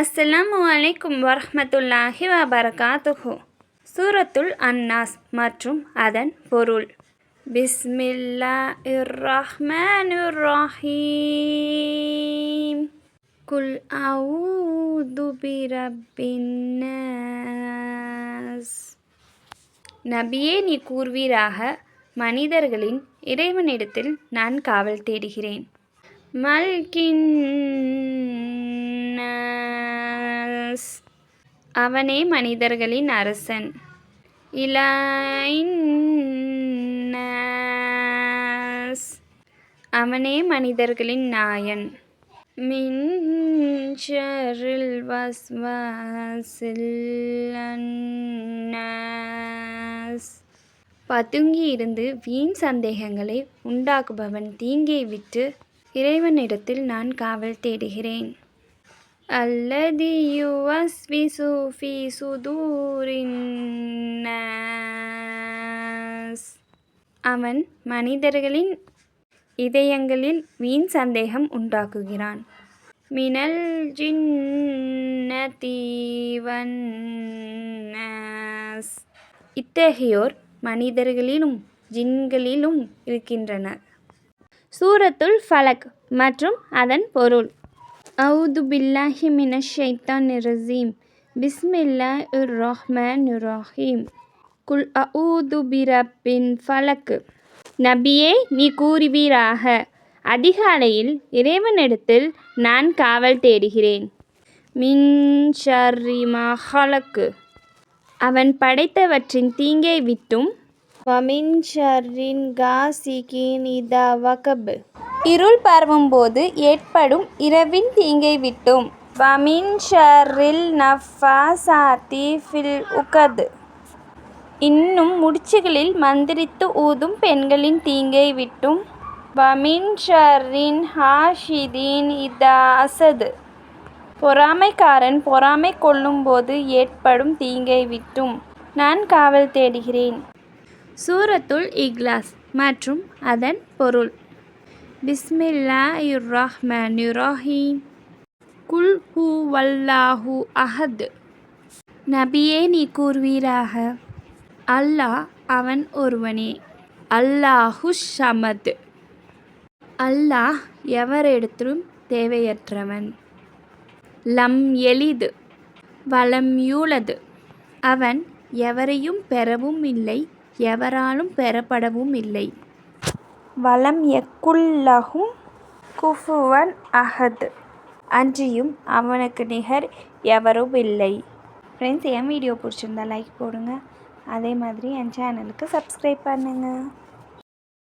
அஸ்ஸலாம் வலைக்கும் வரமத்துல்லாஹி வபரகாத்துஹு. சூரத்துல் அன்னாஸ் மற்றும் அதன் பொருள். பிஸ்மில்லா இர்ரஹ்மான் ரஹீம் குல் அஊது பிரபின்னாஸ் நபியே நீ கூர்வீராக மனிதர்களின் இறைவனிடத்தில் நான் காவல் தேடுகிறேன். மல்கின் அவனே மனிதர்களின் அரசன். இலாயின் அவனே மனிதர்களின் நாயன். மின் ஷர்ரில் வஸ்வாசில் பதுங்கி இருந்து வீண் சந்தேகங்களை உண்டாக்குபவன் தீங்கை விட்டு இறைவனிடத்தில் நான் காவல் தேடுகிறேன். அல்லதி யுவஸ்விசு ஃபி சுதூரின் அவன் மனிதர்களின் இதயங்களில் வீண் சந்தேகம் உண்டாக்குகிறான் மினல் ஜின்னதி இத்தகையோர் மனிதர்களிலும் ஜின்களிலும் இருக்கின்றனர் சூரத்துல் ஃபலக் மற்றும் அதன் பொருள் அவுது பில்லாஹி மினஷைத்தான் ரசீம் பிஸ்மில்லா உர் ரஹ்மான் ரஹீம் குல் அஊது பிரப்பின் ஃபலக் நபியே நீ கூறுவீராக. அதிகாலையில் இறைவனிடத்தில் நான் காவல் தேடுகிறேன். மின் ஷர்ரி அவன் படைத்தவற்றின் தீங்கை விட்டும். வமின் காசிகின் இதா வகபு. இருள் பரவும்போது ஏற்படும் இரவின் தீங்கை விட்டும். வமின் ஷர்ரில் நஃபாசாத்தி ஃபில் உகத். இன்னும் முடிச்சுகளில் மந்திரித்து ஊதும் பெண்களின் தீங்கை விட்டும். வமின் ஷர்ரின் ஹாஷிதீன் இதா பொறாமைக்காரன் பொறாமை கொள்ளும்போது ஏற்படும் தீங்கை விட்டும். நான் காவல் தேடுகிறேன். சூரத்துல் இக்லாஸ் மற்றும் அதன் பொருள். பிஸ்மில்லாஹிர் ரஹ்மானிர் ரஹீம் குல் ஹூ வல்லாஹு அஹத். நபியே நீ கூறுவீராக. அல்லாஹ் அவன் ஒருவனே. அல்லாஹு ஷமத். அல்லாஹ் எவரிடத்திலும் தேவையற்றவன். லம் எளிது வலம் யூலது. அவன் எவரையும் பெறவும் இல்லை எவராலும் பெறப்படவும் இல்லை. வலம் யக்குல்லஹும் குஃபுவன் அஹத். அன்றியும் அவனுக்கு நிகர் எவரும் இல்லை. ஃப்ரெண்ட்ஸ் என் வீடியோ பிடிச்சிருந்தா லைக் போடுங்க. அதே மாதிரி என் சேனலுக்கு சப்ஸ்கிரைப் பண்ணுங்கள்